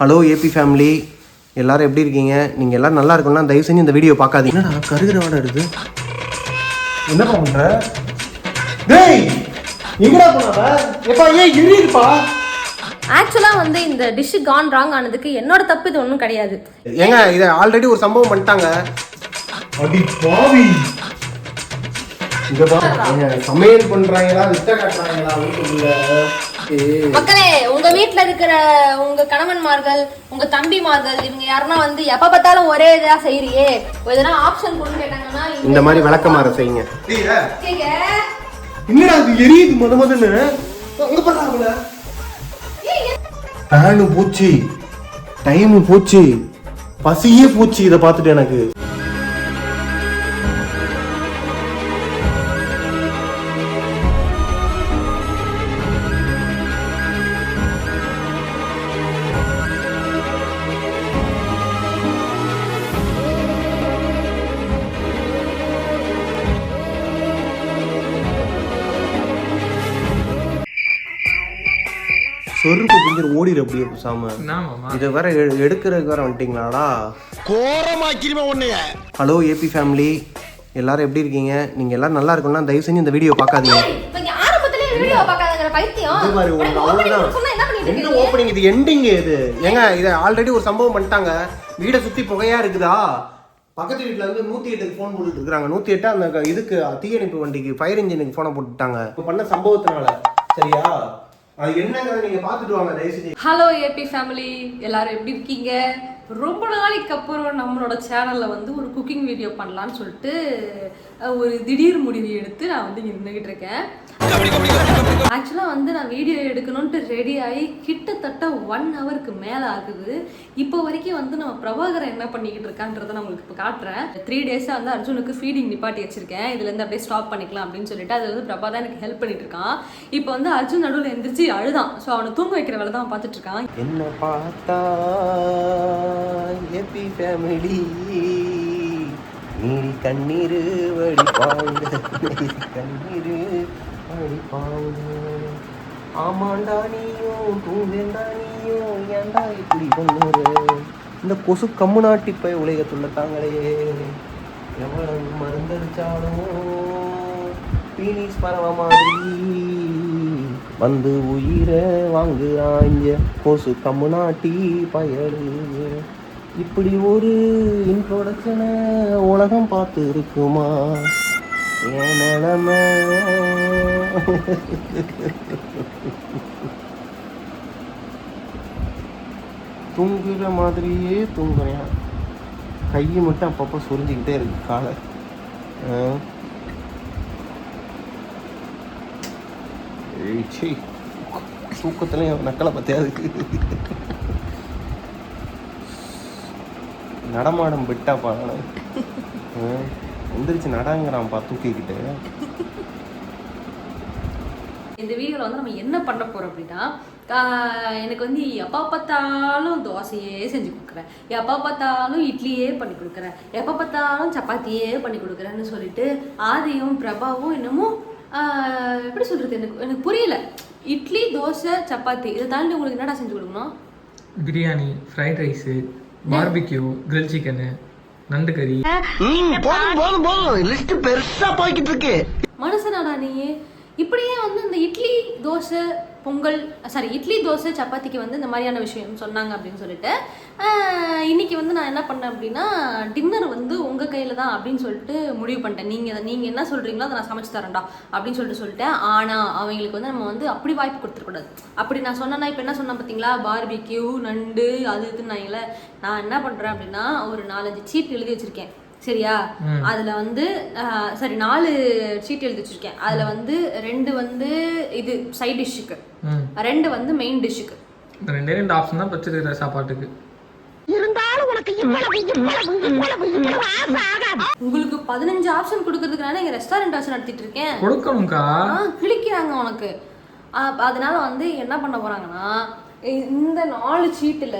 Hello AB family எல்லாரும் எப்படி இருக்கீங்க? நீங்க எல்லாரும் நல்லா இருக்கணும்னா தயவு செஞ்சு இந்த வீடியோ பார்க்காதீங்க. என்னடா கருகிற வாடை எடுது என்ன பண்ற? டேய் எங்கடா போனவ எப்பா ஏன் எரியுதுப்பா ஆக்சுவலாக வந்து இந்த டிஷ்ஷு கான் ராங் ஆனதுக்கு என்னோட தப்பு இது ஒன்றும் கிடையாது. ஏங்க இதை ஆல்ரெடி ஒரு சம்பவம் பண்ணிட்டாங்க. அடி பாவி. இங்க பாருங்க சமையல் பண்றாங்களா வித்த காட்டுறாங்களா ஏய், மக்களே உங்க வீட்ல இருக்கிற உங்க கணவன்மார்கள் உங்க தம்பிமார்கள் இவங்க யாருன்னா வந்து எப்ப பார்த்தாலும் ஒரே இதா செய்யறியே எதனா ஆப்ஷன் கொண்டு கேட்டாங்கன்னா இந்த மாதிரி விளக்கமாற செய்யுங்க. கேக்க. என்னடா அது எரியுது முத முதன்னு அங்க பண்ணாங்கள போச்சு. டைமு போச்சு. பசியே போச்சு இதை பார்த்துட்டு எனக்கு. சொருப்பு பிஞ்சர் ஓடிடு அப்படியே பேசாம இதை வேற எடுக்கிறதுக்கு வேற வந்துட்டீங்களாடா. கோரமாக்கிருமா உன்னைய. ஹலோ ஏபி ஃபேமிலி எல்லாரும் எப்படி இருக்கீங்க? நீங்க எல்லாரும் நல்லா இருக்கணும்னா தயவு செஞ்சு இந்த வீடியோ பார்க்காதீங்க. இப்ப இங்க ஆரம்பத்திலே வீடியோ பார்க்காதங்கிற பைத்தியம். இது மாதிரி உங்களுக்கு எனக்கு opening அவ்வளவுதான். சொன்னா என்ன? ஓப்பனிங் இது? எண்டிங் இது. ஏங்க இதை ஆல்ரெடி ஒரு சம்பவம் பண்ணிட்டாங்க. வீடை சுத்தி புகையா இருக்குதா? பக்கத்து வீட்ல இருந்து நூத்தி எட்டுக்கு ஃபோன் போட்டுட்டு இருக்காங்க. நூத்தி எட்டு அந்த இதுக்கு தீயணைப்பு வண்டிக்கு ஃபயர் இன்ஜினுக்கு ஃபோனை போட்டுட்டாங்க. இப்போ பண்ண சம்பவத்தினால சரியா? அது என்னங்கிறத நீங்க பார்த்துட்டு வாங்க தயவு செஞ்சு ஹலோ ஏபி ஃபேமிலி எல்லாரும் எப்படி இருக்கீங்க? ரொம்ப நாளைக்கு அப்புறம் நம்மளோட சேனலில் வந்து ஒரு குக்கிங் வீடியோ பண்ணலான்னு சொல்லிட்டு ஒரு திடீர் முடிவு எடுத்து நான் வந்து இங்கே நின்றுக்கிட்டு இருக்கேன். ஆக்சுவலாக வந்து நான் வீடியோ எடுக்கணும்ன்ட்டு ரெடி ஆகி கிட்டத்தட்ட ஒன் ஹவருக்கு மேலே ஆகுது. இப்போ வரைக்கும் வந்து நம்ம பிரபாகரன் என்ன பண்ணிக்கிட்டு இருக்கான்றதை நான் உங்களுக்கு இப்போ காட்டுறேன். த்ரீ டேஸாக வந்து அர்ஜுனுக்கு ஃபீடிங் நிப்பாட்டி வச்சிருக்கேன். இதுலேருந்து அப்படியே ஸ்டாப் பண்ணிக்கலாம் அப்படின்னு சொல்லிட்டு அது வந்து பிரபா தான் எனக்கு ஹெல்ப் பண்ணிட்டு இருக்கான். இப்போ வந்து அர்ஜுன் நடுவில் எந்திரிச்சு அழுதான். ஸோ அவனை தூங்க வைக்கிற வேலை தான் பார்த்துட்டு இருக்கான். என்ன பார்த்தா ஏபி ஃபேமிலி. நீரி கண்ணீர் வடிப்பாங்க கண்ணீர் வடிப்பாங்க ஆமாண்டா நீயும் தூவேண்டா நீயும் ஏண்டா இப்படி பண்ணுற? இந்த கொசு கம்முனாட்டி போய் உலகத்துள்ள தாங்களே. எவ்வளவு மருந்தடிச்சாலும் பீனிஸ் பரவ மாதிரி. வந்து உயிரை வாங்குறாங்க கொசு கம்முனாட்டி பயலு இப்படி ஒரு இன்ட்ரோடக்ஷனை உலகம் பார்த்து இருக்குமா என் நிலமை. தூங்குற மாதிரியே தூங்குறேன். கை மட்டும் அப்பப்போ சுரிஞ்சிக்கிட்டே இருக்கு காலை. ஆ. தூக்கத்துலேயும் நக்கலை பத்தியா நடமாடம் விட்டாப்பா நானு. ஆ. எந்திரிச்சு நடங்கிறான்ப்பா தூக்கிக்கிட்டு இந்த வீடியோவில் வந்து நம்ம என்ன பண்ண போகிறோம் அப்படின்னா எனக்கு வந்து எப்போ பார்த்தாலும் தோசையே செஞ்சு கொடுக்குறேன் எப்போ பார்த்தாலும் இட்லியே பண்ணி கொடுக்குறேன் எப்போ பார்த்தாலும் சப்பாத்தியே பண்ணி கொடுக்குறேன்னு சொல்லிட்டு ஆதியும் பிரபாவும் என்னமோ எப்படி சொல்கிறது எனக்கு எனக்கு புரியல. இட்லி தோசை சப்பாத்தி இதை தாண்டி உங்களுக்கு என்னடா செஞ்சு கொடுக்கணும்? Biryani fried rice barbecue grill chicken நண்டு கறி. போதும் போதும் போதும். லிஸ்ட் பெருசா போய்கிட்டு இருக்கு. மனுஷனாடா நீ இப்படியே வந்து இந்த இட்லி தோசை பொங்கல் சாரி இட்லி தோசை சப்பாத்திக்கு வந்து இந்த மாதிரியான விஷயம் சொன்னாங்க அப்படின்னு சொல்லிட்டு இன்னைக்கு வந்து நான் என்ன பண்ணேன் அப்படின்னா டின்னர் வந்து உங்கள் கையில் தான் அப்படின்னு சொல்லிட்டு முடிவு பண்ணிட்டேன். நீங்கள் நீங்கள் என்ன சொல்கிறீங்களோ அதை நான் சமைச்சு தரேன்டா அப்படின்னு சொல்லிட்டு சொல்லிட்டேன். ஆனால் அவங்களுக்கு வந்து நம்ம வந்து அப்படி வாய்ப்பு கொடுத்துருக்கூடாது அப்படி நான் சொன்னேன்னா இப்போ என்ன சொன்னேன் பார்த்தீங்களா பார்பிக்யூ நண்டு அது இதுன்னாங்களே நான் என்ன பண்ணுறேன் அப்படின்னா ஒரு நாலஞ்சு சீட் எழுதி வச்சுருக்கேன். சரியா? அதுல வந்து சரி நாலு சீட் எழுதி வச்சிருக்கேன் அதுல வந்து ரெண்டு வந்து இது சைட் டிஷ்ஷுக்கு ரெண்டு வந்து மெயின் டிஷ்ஷுக்கு இந்த ரெண்டே ரெண்டு ஆப்ஷன் தான் வச்சிருக்கிற சாப்பாட்டுக்கு. இருந்தாலும் உனக்கு இவ்வளவு இவ்வளவு இவ்வளவு இவ்வளவு ஆசை ஆகாது. உங்களுக்கு பதினஞ்சு ஆப்ஷன் கொடுக்கறதுக்கு இங்க ரெஸ்டாரண்ட் ஆப்ஷன் நடத்திட்டு இருக்கேன். கொடுக்கணும்க்கா. ஆ கிழிக்கிறாங்க உனக்கு. அதனால வந்து என்ன பண்ண போறாங்கன்னா இந்த நாலு சீட்டுல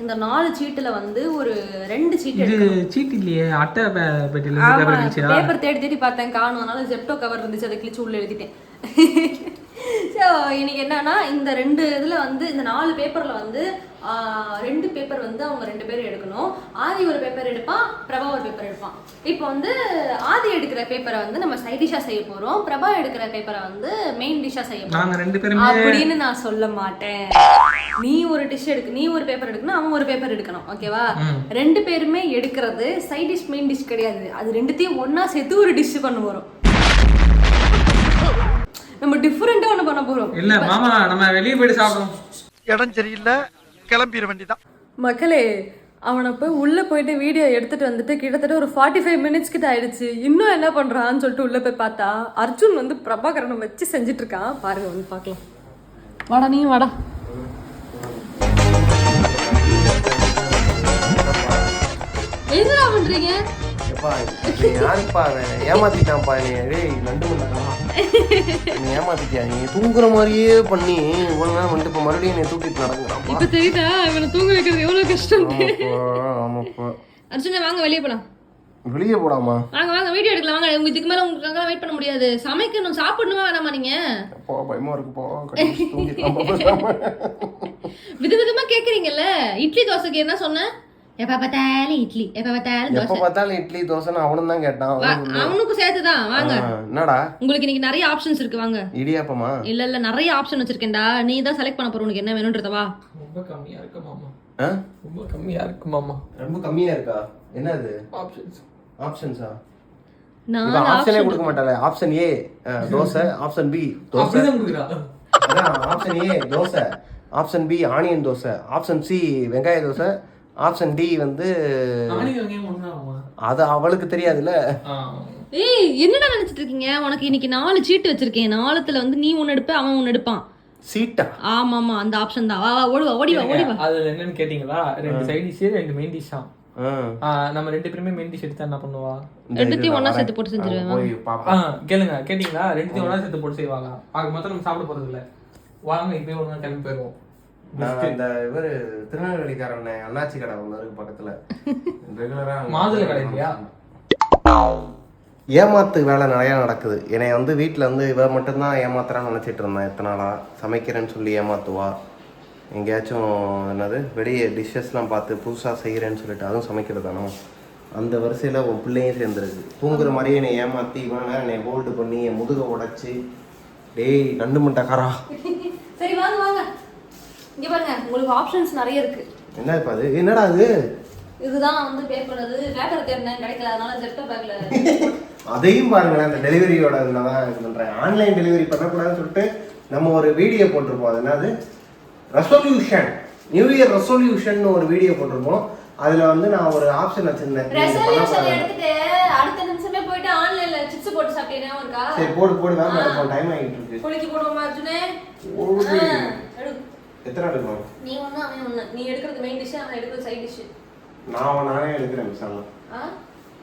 இந்த நாலு சீட்டுல வந்து ஒரு ரெண்டு சீட் இது சீட் இல்லையே? அட்டை பே- பெட்டியில இருந்து பேப்பர் இருந்துச்சா? பேப்பர் தேடி தேடி பார்த்தேன். காணும். அதனால ஜெப்டோ கவர் இருந்துச்சு. அதை கிழிச்சு உள்ள எழுதிட்டேன் ஸோ இன்னைக்கு என்னன்னா இந்த ரெண்டு இதுல வந்து இந்த நாலு பேப்பர்ல வந்து ரெண்டு பேப்பர் வந்து அவங்க ரெண்டு பேரும் எடுக்கணும். ஆதி ஒரு பேப்பர் எடுப்பான் பிரபா ஒரு பேப்பர் எடுப்பான். இப்போ வந்து ஆதி எடுக்கிற பேப்பரை வந்து நம்ம சைட் செய்ய போறோம். பிரபா எடுக்கிற பேப்பரை வந்து மெயின் டிஷ்ஷா செய்ய போறோம். நாங்க ரெண்டு பேருமே அப்படின்னு நான் சொல்ல மாட்டேன். நீ ஒரு டிஷ் எடுக்க நீ ஒரு பேப்பர் எடுக்கணும் அவன் ஒரு பேப்பர் எடுக்கணும். ஓகேவா? ரெண்டு பேருமே எடுக்கிறது சைட் டிஷ் மெயின் டிஷ் கிடையாது. அது ரெண்டுத்தையும் ஒண்ணா சேர்த்து ஒரு டிஷ் பண்ண போறோம் நம்ம டிஃப்ரெண்டா ஒண்ணு பண்ண போறோம். இல்ல மாமா நம்ம வெளியே போயிட்டு சாப்பிடுவோம். இடம் சரியில்லை கிளம்பிட வேண்டியதான் மக்களே அவனை போய் உள்ள போயிட்டு வீடியோ எடுத்துட்டு வந்துட்டு கிட்டத்தட்ட ஒரு ஃபார்ட்டி ஃபைவ் மினிட்ஸ் கிட்ட ஆயிடுச்சு. இன்னும் என்ன பண்றான்னு சொல்லிட்டு உள்ள போய் பார்த்தா அர்ஜுன் வந்து பிரபாகரனை வச்சு செஞ்சுட்டு இருக்கான். பாருங்க வந்து பார்க்கலாம். வாடா நீ வாடா. என்னடா பண்றீங்க? இப்ப யாருப்பா ஏமாத்திட்டான்ப்பா டேய் நண்டு நீ ஏமாத்திட்டியா நீ? தூங்குற மாதிரியே பண்ணி இவ்வளவு நேரம் வந்துட்டு இப்ப மறுபடியும் நீ தூக்கிட்டு நடங்குறான்ப்பா இப்ப தெரியுதா? இவனை தூங்க வைக்கிறது எவ்வளவு கஷ்டம். ஆமாப்பா அர்ஜுனா வாங்க வெளியே போலாம். வெளியே போடாமா வாங்க வாங்க வீடியோ எடுக்கலாம். வாங்க உங்க இதுக்கு மேல உங்களுக்காக வெயிட் பண்ண முடியாது. சமைக்கணும். சாப்பிடணுமா வேணாமா நீங்க? அப்பா பயமா இருக்குப்பா. கடைசி தூங்கிட்டான் வித விதமா கேக்குறீங்கல்ல. இட்லி தோசைக்கு என்ன சொன்னேன் எப்ப பார்த்தாலும் இட்லி. எப்ப பார்த்தாலும் எப்ப தோசை. பார்த்தாலும் இட்லி தோசைன்னு அவனும் தான் கேட்டான். அவனுக்கும் சேர்த்துதான். வாங்க. என்னடா? உங்களுக்கு இன்னைக்கு நிறைய ஆப்ஷன்ஸ் இருக்கு வாங்க. இடியாப்பமா? இல்ல இல்ல நிறைய ஆப்ஷன் வச்சிருக்கேன்டா. நீ தான் செலக்ட் பண்ண போற உனக்கு என்ன வேணும்ன்றத வா. ரொம்ப கம்மியா இருக்கு மாமா. ஆ? ரொம்ப கம்மியா இருக்கு மாமா. ரொம்ப கம்மியா இருக்கா? என்னது? ஆப்ஷன்ஸ் ஆப்ஷன்ஸா நான் ஆப்ஷனே கொடுக்க மாட்டாளே option A dosa. Option B dosa. Option A dosa. Option B onion dosa. Option C வெங்காய தோசை. ஆப்ஷன் டி வந்து அது அவளுக்கு தெரியாதுல்ல? ஆ. ஏய் என்னடா நினைச்சிட்டு இருக்கீங்க? உனக்கு இன்னைக்கு நாலு சீட்டு வச்சிருக்கேன். நாலுத்துல வந்து நீ ஒன்னு எடுப்ப அவன் ஒன்னு எடுப்பான். சீட்டா? ஆமா ஆமா அந்த ஆப்ஷன் தான். வா வா ஓடி வா ஓடி வா ஓடி வா அதுல என்னன்னு கேட்டீங்களா? ரெண்டு சைட் டிஷ் ரெண்டு மெயின் டிஷ்ஷா ஆ. நம்ம ரெண்டு பேருமே மெயின் டிஷ் எடுத்தா என்ன பண்ணுவா? ரெண்டுத்தையும் ஒண்ணா. சேர்த்து போட்டு செஞ்சிருவேன், கேளுங்க. கேட்டீங்களா? ரெண்டுத்தையும் ஒண்ணா சேர்த்து போட்டு செய்வாங்க ஆக மொத்தம் நம்ம சாப்பிட போறது இல்ல வாங்க இப்பயே ஒரு நாள் கிளம்பி போயிருவோம். நான் அந்த இவரு திருநெல்வேலிக்காரன் அண்ணாச்சி கடை ஒன்று இருக்கு பக்கத்துல. ரெகுலரா மாதுளை கடை இல்லையா? ஏமாத்து வேலை நிறையா நடக்குது. என்னை வந்து வீட்டில் வந்து இவ மட்டும்தான் ஏமாத்துறான்னு நினச்சிட்டு இருந்தேன் எத்தனை நாளா. சமைக்கிறேன்னு சொல்லி ஏமாத்துவா. எங்கேயாச்சும் என்னது வெளியே டிஷ்ஷஸ்லாம் பார்த்து புதுசாக செய்கிறேன்னு சொல்லிட்டு அதுவும் சமைக்கிறது தானோ? அந்த வரிசையில் உன் பிள்ளையும் சேர்ந்துருக்கு. தூங்குற மாதிரியே என்னை ஏமாற்றி இவன் வேற என்னை ஹோல்டு பண்ணி என் முதுகை உடைச்சி டேய் நண்டு முட்டைக்காரா? சரி வாங்க வாங்க. இங்க பாருங்க உங்களுக்கு ஆப்ஷன்ஸ் நிறைய இருக்கு. என்ன இப்போ அது? என்னடா அது இதுதான் வந்து பே பண்ணது. பேப்பர் தேர்ந்தேன் கிடைக்கல. அதனால ஜெப்டோ பேக்ல அதையும் பாருங்களேன் அந்த டெலிவரியோட இதில் தான் இது பண்ணுறேன் ஆன்லைன் டெலிவரி பண்ணக்கூடாதுன்னு சொல்லிட்டு நம்ம ஒரு வீடியோ போட்டிருப்போம். அது என்னது? ரெசொல்யூஷன் நியூ இயர் ரெசொல்யூஷன் ஒரு வீடியோ போட்டிருப்போம். அதில் வந்து நான் ஒரு ஆப்ஷன் வச்சிருந்தேன். ரெசல்யூஷன். எடுத்துட்டு அடுத்த நிமிஷமே போயிட்டு ஆன்லைன்ல சிப்ஸ் போட்டு சாப்பிட்டீங்கன்னா இருக்கா சரி போடு போடு எடுப்போம் டைம் ஆகிட்டு இருக்கு. குளிக்கி போடுவோமா அர்ஜுனே. எத்தனை எடுக்கணும் நீ ஒண்ணு அவன் ஒண்ணு. நீ எடுக்கிறது மெயின் டிஷ் அவன் எடுக்கிறது சைட் டிஷ் நான் நானே எடுக்கிறேன் விசாலம்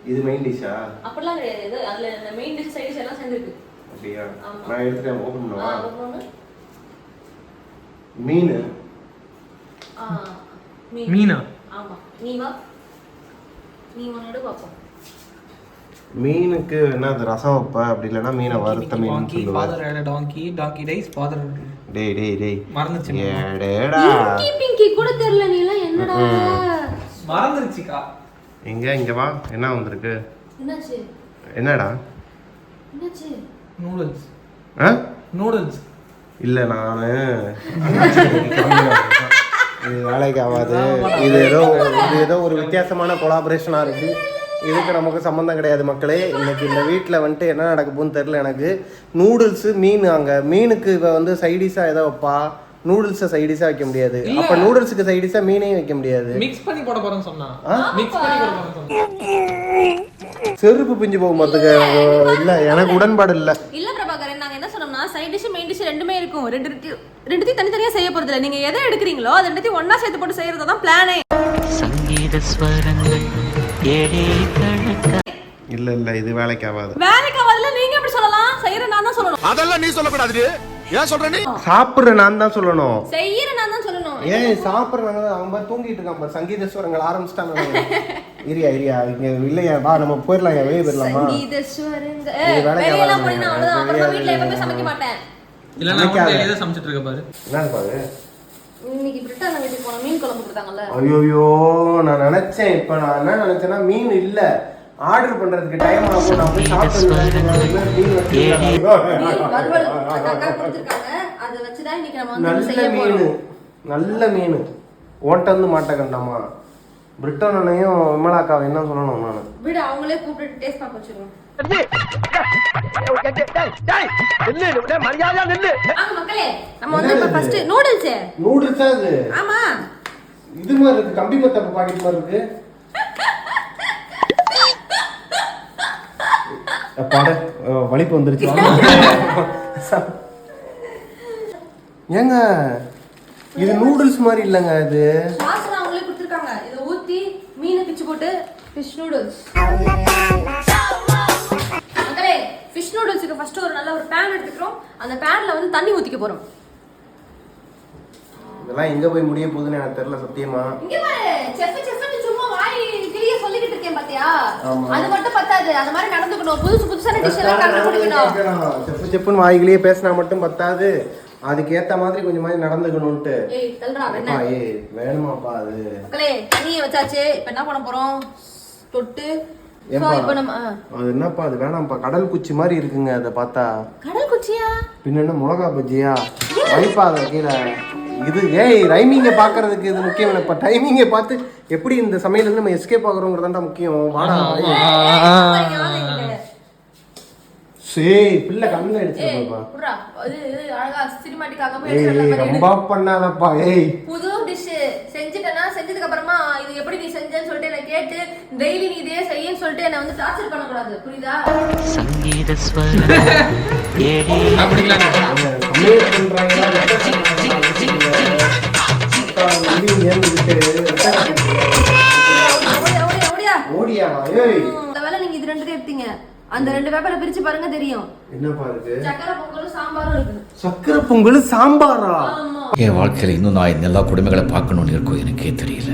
இது மெயின் டிஷ்ஷா அப்படிலாம் கிடையாது. இது அதுல இந்த மெயின் டிஷ் சைட் டிஷ் எல்லாம் சேர்ந்துருக்கு. அப்படியா? ஆமா. நான் எடுத்துட்டேன் ஓப்பன் ஆ, பண்ணவா. மீன். ஆ, மீன். மீனா? ஆமா. நீ வா நீ ஒன்னு எடு பாப்போம். மீனுக்கு என்ன அது ரசம் வைப்ப? அப்படி இல்லைன்னா மீனை வறுத்த மீன் டாங்கி டாங்கி ரைஸ் ஃபாதர் டேய் டேய் டேய். மறந்துச்சு. ஏடேடா பிங்கி கூட தெரியல நீ எல்லாம் என்னடா மறந்துருச்சுக்கா. எங்க இங்க வா. என்ன வந்திருக்கு? என்னாச்சு? என்னடா? என்னாச்சு? நூடுல்ஸ் ஆ? நூடுல்ஸ் இல்ல நானு. இது வேலைக்கு ஆகாது. இது ஏதோ இது ஏதோ ஒரு வித்தியாசமான கொலாபரேஷனா இருக்கு. இதுக்கு நமக்கு சம்மந்தம் கிடையாது மக்களே. இன்னைக்கு இந்த வீட்டில் வந்துட்டு என்ன நடக்க போகுதுன்னு தெரில எனக்கு. நூடுல்ஸு மீன் அங்கே மீனுக்கு இவ வந்து சைடிஷாக ஏதோ வைப்பா. நூடுல்ஸை சைடிஷாக வைக்க முடியாது. அப்போ நூடுல்ஸுக்கு சைடிஷாக மீனையும் வைக்க முடியாது. மிக்ஸ் பண்ணி போட போறேன்னு சொன்னா? மிக்ஸ் பண்ணி போட செருப்பு பிஞ்சு போகும் பார்த்துக்க இல்லை எனக்கு உடன்பாடு இல்லை. இல்ல பிரபாகரன் நாங்க என்ன சொன்னோம்னா சைட் டிஷ் மெயின் டிஷ் ரெண்டுமே இருக்கும். ரெண்டு ரெண்டு- ரெண்டுத்தையும் தனித்தனியா செய்ய போறது இல்ல. நீங்க எதை எடுக்கிறீங்களோ அது ரெண்டுத்தையும் ஒண்ணா சேர்த்து போட்டு செய்யறது தான் பிளானே சங்கீத ஸ்வரங்கள். இல்லை இல்லை இது வேலைக்கு ஆகாது வேலைக்கு ஆகாதுல நீங்க எப்படி சொல்லலாம்? செய்யற நான் தான் சொல்லணும். அதெல்லாம் நீ சொல்லக்கூடாது ஏன் சொல்ற நீ? சாப்பிட்ற நான் தான் சொல்லணும். செய்யற நான் தான் சொல்லணும். ஏன் சாப்பிட்றாங்க அவன் பாரு தூங்கிட்டு இருக்கான் பாரு. சங்கீத ஸ்வரங்கள் ஆரம்பிச்சிட்டாங்க இரியா இரியா இங்க இல்லையா? வா நம்ம போயிடலாம் வெளியே போயிடலாமா? சங்கீத ஸ்வரங்க இது வேலைக்கு வெளியெல்லாம் ஆகாது. போனீங்கன்னா அவ்வளவுதான். அப்புறம் வெளியே வீட்ல எப்பவுமே வெளியே சமைக்க மாட்டேன்? நினைக்காத. வந்து ஏதோ சமைச்சிட்டு இருக்க பாரு. என்னது பாரு? இன்னைக்கு பிரிட்டான வீட்டுக்கு போன மீன் குழம்பு கொடுத்தாங்கல்ல? ஐயோயோ நான் நினைச்சேன். இப்ப நான் என்ன நினைச்சேன்னா மீன் இல்ல. ஆர்டர் பண்றதுக்கு டைம் ஆகும். நான் போய் சாப்பிட்டு நல்ல செய்ய மீன். நல்ல மீன். ஓட்ட வந்து மாட்ட கண்டாமா பிரிட்டனையும் விமலாக்காவை என்ன சொல்லணும் நான்? விடு அவங்களே கூப்பிட்டு டேஸ்ட் பார்க்க வச்சிருவோம். மரியாதையா நில்லு. மக்களே நம்ம வந்து இப்ப ஃபர்ஸ்ட் நூடுல்ஸ் நூடுல்ஸா அது. ஆமா. இது மாதிரி இருக்கு கம்பி மத்தப்ப பாக்கெட் மாதிரி இருக்கு. வலிப்பு வந்துருச்சு. ஏங்க இது நூடுல்ஸ் மாதிரி இல்லைங்க இது. அவங்களே கொடுத்துருக்காங்க. இதை ஊத்தி மீனை பிச்சு போட்டு ஃபிஷ் நூடுல்ஸ் ஃபிஷ் நூடுல்ஸுக்கு ஃபர்ஸ்ட் ஒரு நல்ல ஒரு பேன் எடுத்துக்கிறோம். அந்த பேன்ல வந்து தண்ணி ஊத்திக்க போறோம். இதெல்லாம் எங்க போய் முடிய போகுதுன்னு எனக்கு தெரியல சத்தியமா. இங்க பாரு செஃப் செஃப்னு சும்மா வாய் கிளிய சொல்லிக்கிட்டு இருக்கேன் பாத்தியா. அது மட்டும் பத்தாது. அந்த மாதிரி நடந்துக்கணும். புதுசு புதுசான டிஷ் எல்லாம் கண்டுபிடிக்கணும். செப்பு செப்புன்னு வாய்கிலேயே பேசினா மட்டும் பத்தாது. அதுக்கு ஏத்த மாதிரி கொஞ்சம் மாதிரி நடந்துக்கணும்ட்டு ஏய் தல்றா என்ன? அப்பா ஏய் வேணுமாப்பா அது. மக்களே தண்ணியை வச்சாச்சு. இப்போ என்ன பண்ண போறோம்? தொட்டு இப்போ. அது என்னப்பா அது வேணாம்ப்பா. கடல் குச்சி மாதிரி இருக்குங்க அதை பார்த்தா. கடல் குச்சியா? பின்ன மிளகா பஜ்ஜியா? வைப்பா அதை கீழே. இது ஏய் ரைமிங்கை பார்க்கறதுக்கு இது முக்கியம் இல்லைப்பா. டைமிங்கை பார்த்து எப்படி இந்த சமையல் நம்ம எஸ்கேப் ஆகுறோங்கிறதாண்டா முக்கியம். வாடா. சரி பிள்ளை கண்ணில் போய் ஏய் ரொம்ப பண்ணாதப்பா. ஏய். புது டிஷ் செஞ்சுட்டேன்னா செஞ்சதுக்கு அப்புறமா இது எப்படி நீ செஞ்சேன்னு சொல்லிட்டு என்ன கேட்டு டெய்லி நீ இதே செய்யன்னு சொல்லிட்டு என்ன வந்து டார்ச்சர் பண்ணக்கூடாது. புரியுதா? சங்கீத நீங்க இது ரெண்டு எடுத்தீங்க. அந்த ரெண்டு வேப்பலை பிரிச்சு பாருங்க தெரியும். என்னப்பா இருக்கு? சக்கரை பொங்கலும் சாம்பாரும் இருக்கு சக்கரை பொங்கல் சாம்பாரா? ஆமா. என் வாழ்க்கையில் இன்னும் நான் எல்லா கொடுமைகளை பார்க்கணும்னு இருக்கும் எனக்கே தெரியல.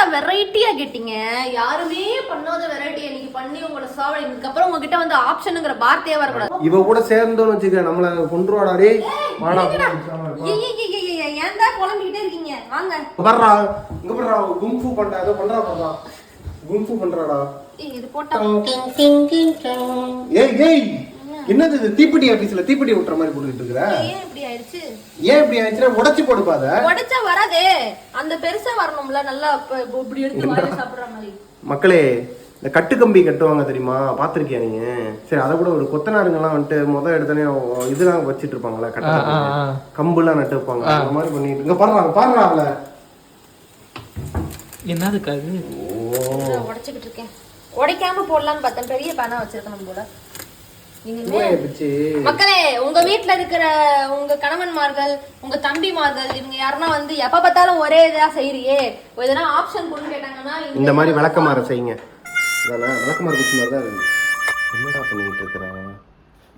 நீங்க தானடா வெரைட்டியா கேட்டீங்க? யாருமே பண்ணாத வெரைட்டி இன்னைக்கு பண்ணி உங்களோட சாவடி. இதுக்கப்புறம் உங்ககிட்ட வந்து ஆப்ஷனுங்கிற வார்த்தையே வரக்கூடாது. இவ கூட சேர்ந்தோன்னு வச்சுக்க நம்மள கொண்டுருவாடா டேய் வாடா. ஏன்டா குழம்பிக்கிட்டே இருக்கீங்க? வாங்க. வர்றா. இங்க வர்றா. குங்ஃபு பண்றா. ஏதோ பண்றா பண்றா குங்ஃபு பண்றாடா. ஏய், இது போட்டா ஏய் ஏய். என்னது இது? தீப்பெட்டி ஆபீஸ்ல தீப்பெட்டி விட்டுற மாதிரி போட்டுட்டு இருக்கிற? ஏன் இப்படி ஆயிடுச்சு? ஏன் இப்படி ஆயிடுச்சுன்னா உடைச்சு போடுப்பா அத உடைச்சா வராதே. அந்த பெருசா வரணும்ல நல்லா இப்ப இப்படி எடுத்து வாயில சாப்பிடுற மாதிரி. மக்களே இந்த கட்டுக்கம்பி கட்டுவாங்க தெரியுமா? பாத்திருக்கியா நீங்க? சரி அதை கூட ஒரு கொத்தனாருங்கெல்லாம் வந்துட்டு முத எடுத்தனே இதெல்லாம் வச்சிட்டு இருப்பாங்களா கட்ட. கம்புலாம் நட்டு வைப்பாங்க. அந்த மாதிரி பண்ணிட்டு இங்க பாருங்க பாருங்க அவள. என்னதுக்கு அது நான் உடைச்சுக்கிட்டு இருக்கேன். உடைக்காம போடலான்னு பார்த்தேன். பெரிய பேனா வச்சிருக்கணும் போல. பிச்சு மக்களே உங்க வீட்ல இருக்கிற உங்க கணவன்மார்கள் உங்க தம்பிமார்கள் இவங்க யாருன்னா வந்து எப்ப பார்த்தாலும் ஒரே இதா செய்யறியே. எதனா ஆப்ஷன் கொடுன்னு கேட்டாங்கன்னா இந்த மாதிரி விளக்கமாற செய்யுங்க. இதானே விளக்கமாற குச்சி மாதிரி தான் இருக்கு. என்னடா பண்ணிட்டு இருக்கிறா?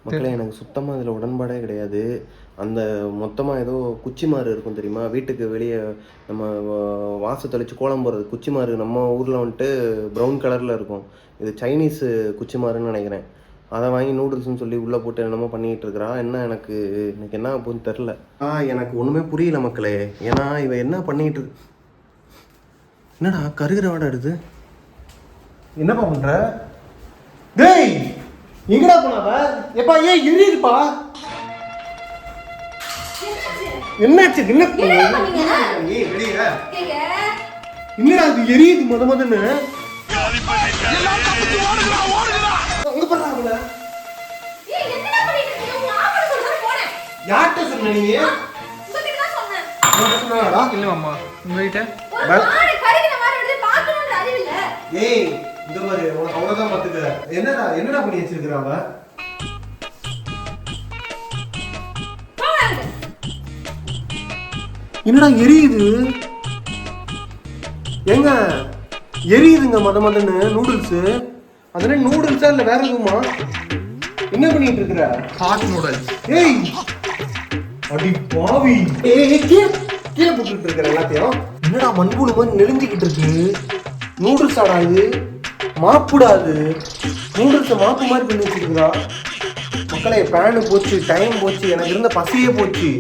மக்களே எனக்கு சுத்தமாக இதில் உடன்பாடே கிடையாது. அந்த மொத்தமாக ஏதோ குச்சி மாறு இருக்கும் தெரியுமா? வீட்டுக்கு வெளியே நம்ம வா- வாசல் தெளிச்சு கோலம் போடுறது குச்சி மாறு நம்ம ஊரில் வந்துட்டு ப்ரௌன் கலரில் இருக்கும். இது சைனீஸ் குச்சி மாறுன்னு நினைக்கிறேன். அதை வாங்கி நூடுல்ஸ்னு சொல்லி உள்ளே போட்டு என்னமோ பண்ணிட்டு இருக்கிறா. என்ன எனக்கு எனக்கு என்ன ஆகும்னு தெரில ஆ எனக்கு ஒன்றுமே புரியல மக்களே. ஏன்னா இவ என்ன பண்ணிட்டு இருக்கு- என்னடா கருகிற வாடை எடுது என்னப்பா பண்ற? டேய் எங்கடா போனாவ எப்பா ஏய் எரியுதுப்பா என்னாச்சு? என்ன என்னடா அது எரியுது முத முதன்னு அவள யார்கிட்ட சொன்ன நீ? உன்கிட்ட சொன்னாடா இல்லை அம்மா உங்ககிட்ட ஏய் இந்த மாதிரி உனக்கு அவ்வளவுதான் பாத்துக்க என்னடா என்னடா பண்ணி வச்சிருக்கிறா அவ? என்னடா எரியுது? ஏங்க எரியுதுங்க மத மதன்னு நூடுல்ஸ் அதெல்லாம் நூடுல்ஸா இல்ல வேற எதுவுமா? என்ன பண்ணிட்டு இருக்கிற? ஹாட் நூடல்ஸ் ஏய்! அடி பாவி. ஏய் கீழே கீழே போட்டுட்டு இருக்கிற எல்லாத்தையும். என்னடா மண்புழு மாதிரி நெளிஞ்சுக்கிட்டு இருக்கு? நூடுல்ஸ் ஆடாது மாப்புடாது நூடுல்ஸ் மாப்பு மாதிரி பண்ணி வச்சிருக்கா மக்களே பேனு போச்சு டைம் போச்சு எனக்கு இருந்த பசியே போச்சு.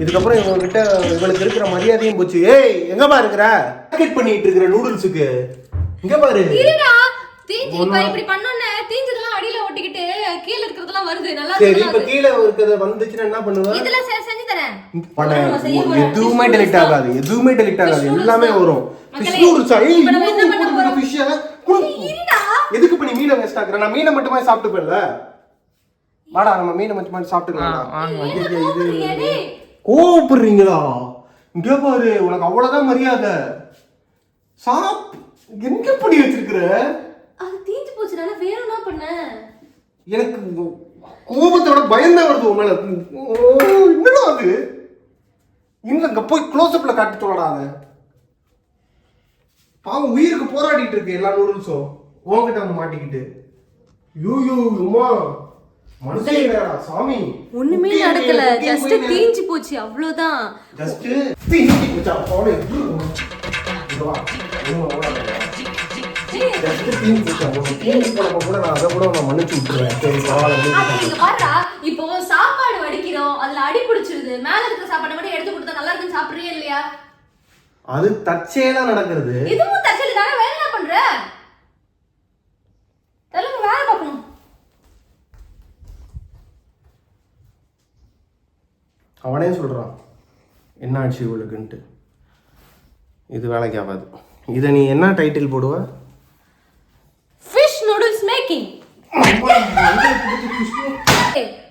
இதுக்கப்புறம் இவங்ககிட்ட இவளுக்கு இருக்கிற மரியாதையும் போச்சு. ஏய் எங்கப்பா இருக்கிற? பேக்கெட் பண்ணிட்டு இருக்கிற நூடுல்ஸுக்கு இங்க பாரு. தீஞ்சு இப்ப இப்படி பண்ணோன்னே தீஞ்சதெல்லாம் அடியில ஒட்டிக்கிட்டு கீழே இருக்கிறதெல்லாம் வருது நல்லா சரி இப்ப? கீழே இருக்கிறத வந்துச்சுன்னா என்ன பண்ணுவேன் இதுல செ- செஞ்சு தரேன். பண்ண நம்ம செய்ய போறோம். எதுவுமே டெலிட் ஆகாது எதுவுமே டெலிட் ஆகாது எல்லாமே. வரும். ஃபிஷ் நூடுல்ஸா ஏய் என்ன பண்ண போறோம்? ஃபிஷ் எதுக்கு பண்ணி மீனை வேஸ்ட் ஆக்குற நான் மீனை மட்டுமே சாப்பிட்டுப்பேன்ல வாடா நம்ம மீனை மட்டுமே சாப்பிட்டுக்கலாம் கோவப்படுறீங்களா? இங்க பாரு உனக்கு அவ்வளவுதான் மரியாதை. சாப் எங்க பண்ணி வச்சிருக்கிற? அது தீஞ்சு போச்சு நான் வேணும்னா பண்ணேன் எனக்கு கோபத்தோட பயந்தா வருது உன் மேல. ஓ, என்னடா அது? இல்லங்க போய் க்ளோஸ்அப்ல காட்டி சொல்லடாத பாவம் உயிருக்கு போராடிட்டு இருக்கு எல்லா நூடுல்ஸும் உன்கிட்ட வந்து மாட்டிக்கிட்டு. யூ யூ உமா மனுஷன் சாமி. ஒண்ணுமே நடக்கல. ஜஸ்ட் தீஞ்சு போச்சு அவ்வளவுதான். ஜஸ்ட் தீஞ்சி போச்சா போனே ஜஸ்ட் போனப்ப கூட நான் அதை கூட நான் மன்னிச்சு விட்டுருவேன் சரி பரவாயில்ல இப்போ சாப்பாடு வடிக்கிறோம் அதுல அடி பிடிச்சிருது. மேல இருக்கிற சாப்பாடை மட்டும் எடுத்து கொடுத்தா நல்லா இருக்குன்னு சாப்பிடுறியா இல்லையா? அது தற்செயலா நடக்கிறது. இதுவும் தச்சல் தானே வேலை என்ன பண்ற தெலுங்கு வேலை பார்க்கணும். அவனே சொல்றான் என்ன ஆச்சு இவளுக்குன்ட்டு? இது வேலைக்கு ஆகாது. இதை நீ என்ன டைட்டில் போடுவ ஃபிஷ் நூடுல்ஸ் மேக்கிங்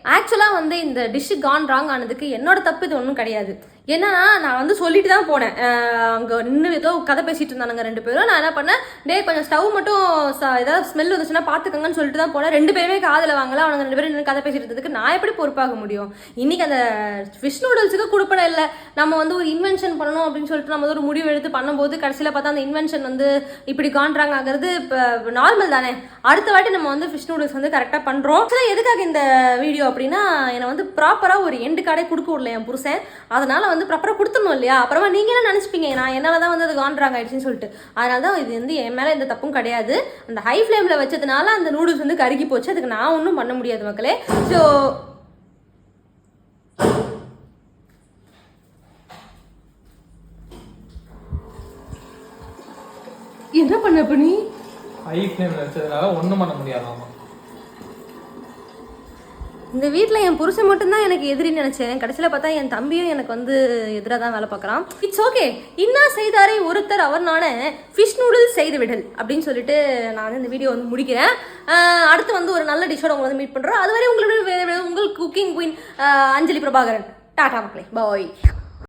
ஆக்சுவலாக வந்து இந்த டிஷ்ஷு கான் ராங் ஆனதுக்கு என்னோட தப்பு இது ஒன்றும் கிடையாது. ஏன்னா நான் வந்து சொல்லிட்டு தான் போனேன். அங்கே நின்று ஏதோ கதை பேசிட்டு இருந்தானுங்க ரெண்டு பேரும். நான் என்ன பண்ணேன் டே கொஞ்சம் ஸ்டவ் மட்டும் ஏதாவது ஸ்மெல் வந்துச்சுன்னா பார்த்துக்கங்கன்னு சொல்லிட்டு தான் போனேன். ரெண்டு பேருமே காதில் வாங்கல அவனுங்க ரெண்டு பேரும் நின்று கதை பேசிட்டு இருந்ததுக்கு நான் எப்படி பொறுப்பாக முடியும்? இன்னைக்கு அந்த ஃபிஷ் நூடுல்ஸுக்கு கொடுப்பன இல்லை. நம்ம வந்து ஒரு இன்வென்ஷன் பண்ணணும் அப்படின்னு சொல்லிட்டு நம்ம ஒரு முடிவு எடுத்து பண்ணும்போது கடைசியில் பார்த்தா அந்த இன்வென்ஷன் வந்து இப்படி காண்ட்ராங் ஆகிறது இப்போ நார்மல் தானே. அடுத்த வாட்டி நம்ம வந்து ஃபிஷ் நூடுல்ஸ் வந்து கரெக்டாக பண்ணுறோம் எதுக்காக இந்த வீடியோ அப்படின்னா என்னை வந்து ப்ராப்பராக ஒரு எண்டு கார்டே கொடுக்க விடல என் புருஷன். அதனால வந்து ப்ராப்பராக கொடுத்துடணும் இல்லையா? அப்புறமா நீங்கள் என்ன நினச்சிப்பீங்க? நான் என்னால் தான் வந்து அது காண்ட்ராங்க ஆயிடுச்சுன்னு சொல்லிட்டு. அதனால தான் இது வந்து என் மேலே எந்த தப்பும் கிடையாது. அந்த ஹை ஃப்ளேமில் வச்சதுனால அந்த நூடுல்ஸ் வந்து கருகி போச்சு. அதுக்கு நான் ஒன்றும் பண்ண முடியாது மக்களே. ஸோ என்ன பண்ண பண்ணி நீ? ஹை ஃப்ளேமில் வச்சதுனால ஒன்றும் பண்ண முடியாதாமா இந்த வீட்டில் என் புருஷன் மட்டும்தான் எனக்கு எதிரின்னு நினச்சேன். கடைசியில் பார்த்தா என் தம்பியும் எனக்கு வந்து எதிராக தான் வேலை பார்க்குறான். இட்ஸ் ஓகே இன்னா செய்தாரே ஒருத்தர் அவர் நானே ஃபிஷ் நூடுல்ஸ் செய்து விடல் அப்படின்னு சொல்லிட்டு நான் வந்து இந்த வீடியோ வந்து முடிக்கிறேன். அடுத்து வந்து ஒரு நல்ல டிஷ்ஷோட உங்களை வந்து மீட் பண்ணுறோம் அதுவரை உங்களுடைய உங்கள் குக்கிங் குயின் அஞ்சலி பிரபாகரன். டாடா மக்களே பாய்